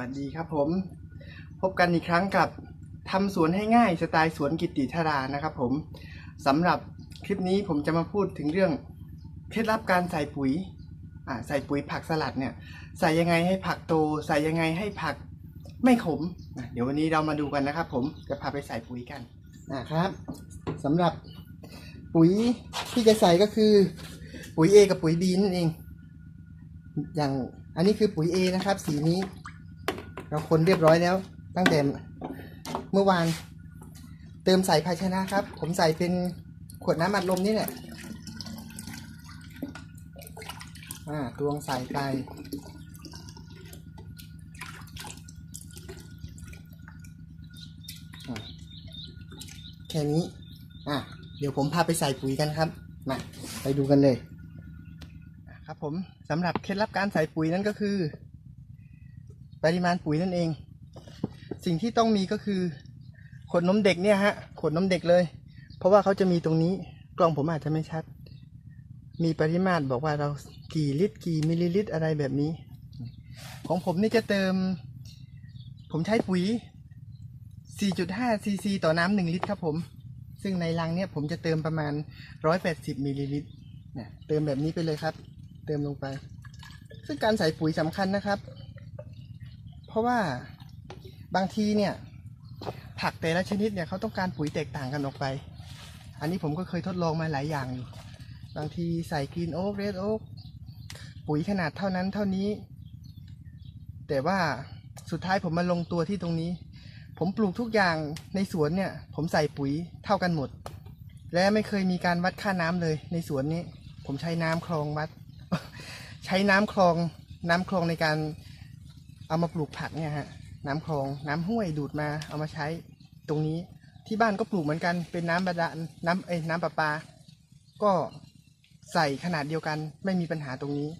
สวัสดีครับผม พบกันอีกครั้งกับทำสวนให้ง่ายสไตล์สวนกิติธารานะครับผมสำหรับคลิปนี้ผมจะมาพูดถึงเรื่องเคล็ดลับการใส่ปุ๋ยใส่ปุ๋ยผักสลัดเนี่ยใส่ยังไงให้ผักโต ใส่ยังไงให้ผักไม่ขมเดี๋ยววันนี้เรามาดูกันนะครับ ผมจะพาไปใส่ปุ๋ยกันนะครับสำหรับปุ๋ยที่จะใส่ก็คือ ปุ๋ย A กับปุ๋ย B นั่นเองอย่างอันนี้คือปุ๋ย A นะครับ สีนี้ เราคนเรียบร้อยแล้ว ตั้งแต่เมื่อวาน เติมใส่ภาชนะครับ ผมใส่เป็นขวดน้ำอัดลมนี่แหละอ่าตวงใส่ไปแค่นี้ อะ เดี๋ยวผมพาไปใส่ปุ๋ยกันครับ มา ไปดูกันเลย ครับผมสำหรับเคล็ดลับการใส่ปุ๋ยนั่นก็คือ ปริมาณปุ๋ยนั่นเอง สิ่งที่ต้องมีก็คือขวดนมเด็กเนี่ยฮะขวดนมเด็กเลย เพราะว่าเขาจะมีตรงนี้กล้องผมอาจจะไม่ชัด มีปริมาตรบอกว่าเรากี่ลิตรกี่มิลลิลิตรอะไรแบบนี้ ของผมนี่จะเติม ผมใช้ปุ๋ย 4.5 ซีซีต่อน้ำหนึ่งลิตรครับผม ซึ่งในรังเนี่ยผมจะเติมประมาณ 180 มิลลิลิตรเนี่ยเติมแบบนี้ไปเลยครับ เติมลงไป ซึ่งการใส่ปุ๋ยสำคัญนะครับ ราะว่าบางทีเนี่ย ผักแต่ละชนิดเนี่ยเขาต้องการปุ๋ยแตกต่างกันออกไป อันนี้ผมก็เคยทดลองมาหลายอย่างอยู่ บางทีใส่กรีนโอ๊กเรดโอ๊กปุ๋ยขนาดเท่านั้นเท่านี้ แต่ว่าสุดท้ายผมมาลงตัวที่ตรงนี้ ผมปลูกทุกอย่างในสวนเนี่ย ผมใส่ปุ๋ยเท่ากันหมด และไม่เคยมีการวัดค่าน้ำเลย ในสวนนี้ ผมใช้น้ำคลองวัด ใช้น้ำคลองน้ำคลองในการ เอามาปลูกผักเนี่ยฮะน้ำคลองน้ำห้วยดูดมาเอามาใช้ตรงนี้ที่บ้านก็ปลูกเหมือนกันเป็นน้ำบาดาลน้ำเอ้ยน้ำประปา ก็ใส่ขนาดเดียวกันไม่มีปัญหาตรงนี้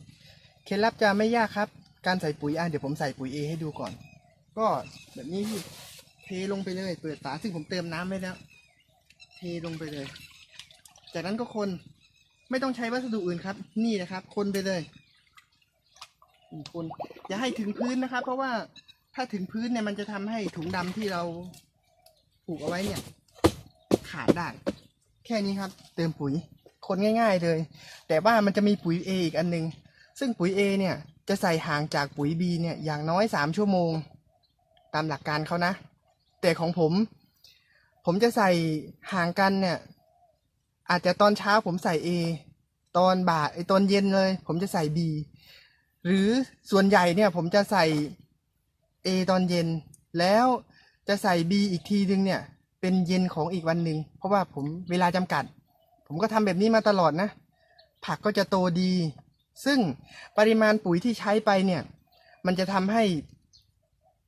เคล็ดลับจะไม่ยากครับ การใส่ปุ๋ยอะเดี๋ยวผมใส่ปุ๋ย A ให้ดูก่อน ก็แบบนี้พี่เทลงไปเลยเปิดฝาซึ่งผมเติมน้ำไว้แล้ว เทลงไปเลย จากนั้นก็คนไม่ต้องใช้วัสดุอื่นครับ นี่นะครับ คนไปเลย อืมคนอย่าให้ถึงพื้นนะครับ เพราะว่าถ้าถึงพื้นเนี่ยมันจะทำให้ถุงดำที่เราปลูกเอาไว้เนี่ย ขาดได้ แค่นี้ครับ เติมปุ๋ยคนง่าย ๆเลย แต่ว่ามันจะมีปุ๋ย A อีกอันหนึง ซึ่งปุ๋ย A เนี่ยจะใส่ห่างจากปุ๋ย B เนี่ยอย่างน้อยสามชั่วโมง ตามหลักการเขานะ แต่ของผม ผมจะใส่ห่างกันเนี่ย อาจจะตอนเช้าผมใส่ A ตอนบ่ายไอตอนเย็นเลย ผมจะใส่ B หรือส่วนใหญ่เนี่ยผมจะใส่ A ตอนเย็น แล้วจะใส่ B อีกทีนึงเนี่ย เป็นเย็นของอีกวันหนึ่งเพราะว่าผมเวลาจำกัด ผมก็ทำแบบนี้มาตลอดนะ ผักก็จะโตดี ซึ่งปริมาณปุ๋ยที่ใช้ไปเนี่ย มันจะทำให้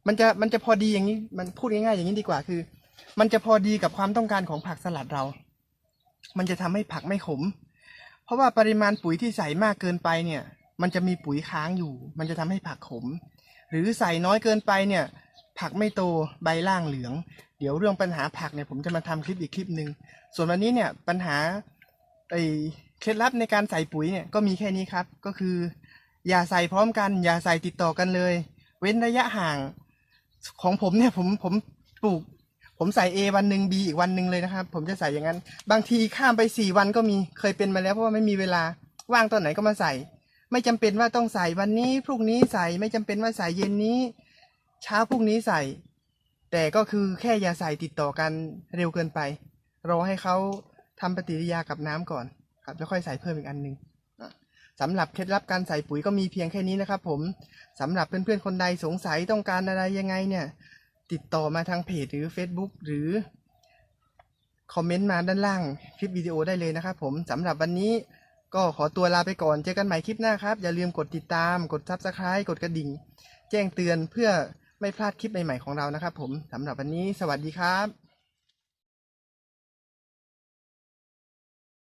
มันจะมันจะพอดีอย่างนี้มันพูดง่ายๆอย่างนี้ดีกว่าคือ มันจะพอดีกับความต้องการของผักสลัดเรา มันจะทำให้ผักไม่ขม เพราะว่าปริมาณปุ๋ยที่ใส่มากเกินไปเนี่ย มันจะมีปุ๋ยค้างอยู่ มันจะทำให้ผักขม หรือใส่น้อยเกินไปเนี่ย ผักไม่โตใบล่างเหลือง เดี๋ยวเรื่องปัญหาผักเนี่ยผมจะมาทำคลิปอีกคลิปหนึ่งส่วนวันนี้เนี่ยปัญหาไอเคล็ดลับในการใส่ปุ๋ยเนี่ยก็มีแค่นี้ครับ ก็คือ อย่าใส่พร้อมกัน อย่าใส่ติดต่อกันเลย เว้นระยะห่าง ของผมเนี่ยผมผมปลูก ผมใส่ A วันหนึ่ง B อีกวันหนึ่งเลยนะครับ ผมจะใส่อย่างนั้น บางทีข้ามไปสี่วันก็มีเคยเป็นมาแล้วเพราะว่าไม่มีเวลาว่างตอนไหนก็มาใส่ ไม่จำเป็นว่าต้องใส่วันนี้ พรุ่งนี้ใส่ไม่จำเป็นว่าใส่เย็นนี้ เช้าพรุ่งนี้ใส่ แต่ก็คือแค่อย่าใส่ติดต่อกันเร็วเกินไป รอให้เขาทำปฏิกิริยากับน้ำก่อน ครับแล้วค่อยใส่เพิ่มอีกอันหนึ่งสำหรับเคล็ดลับการใส่ปุ๋ยก็มีเพียงแค่นี้นะครับผมสำหรับเพื่อนๆคนใดสงสัยต้องการอะไรยังไงเนี่ย ติดต่อมาทางเพจหรือ Facebook หรือคอมเมนต์มาด้านล่างคลิปวิดีโอได้เลยนะครับผมสำหรับวันนี้ ก็ขอตัวลาไปก่อน เจอกันใหม่คลิปหน้าครับ อย่าลืมกดติดตาม กดซับสไคร b e กดกระดิ่ง แจ้งเตือนเพื่อไม่พลาดคลิปใหม่ๆของเรานะครับผมสำหรับวันนี้สวัสดีครับ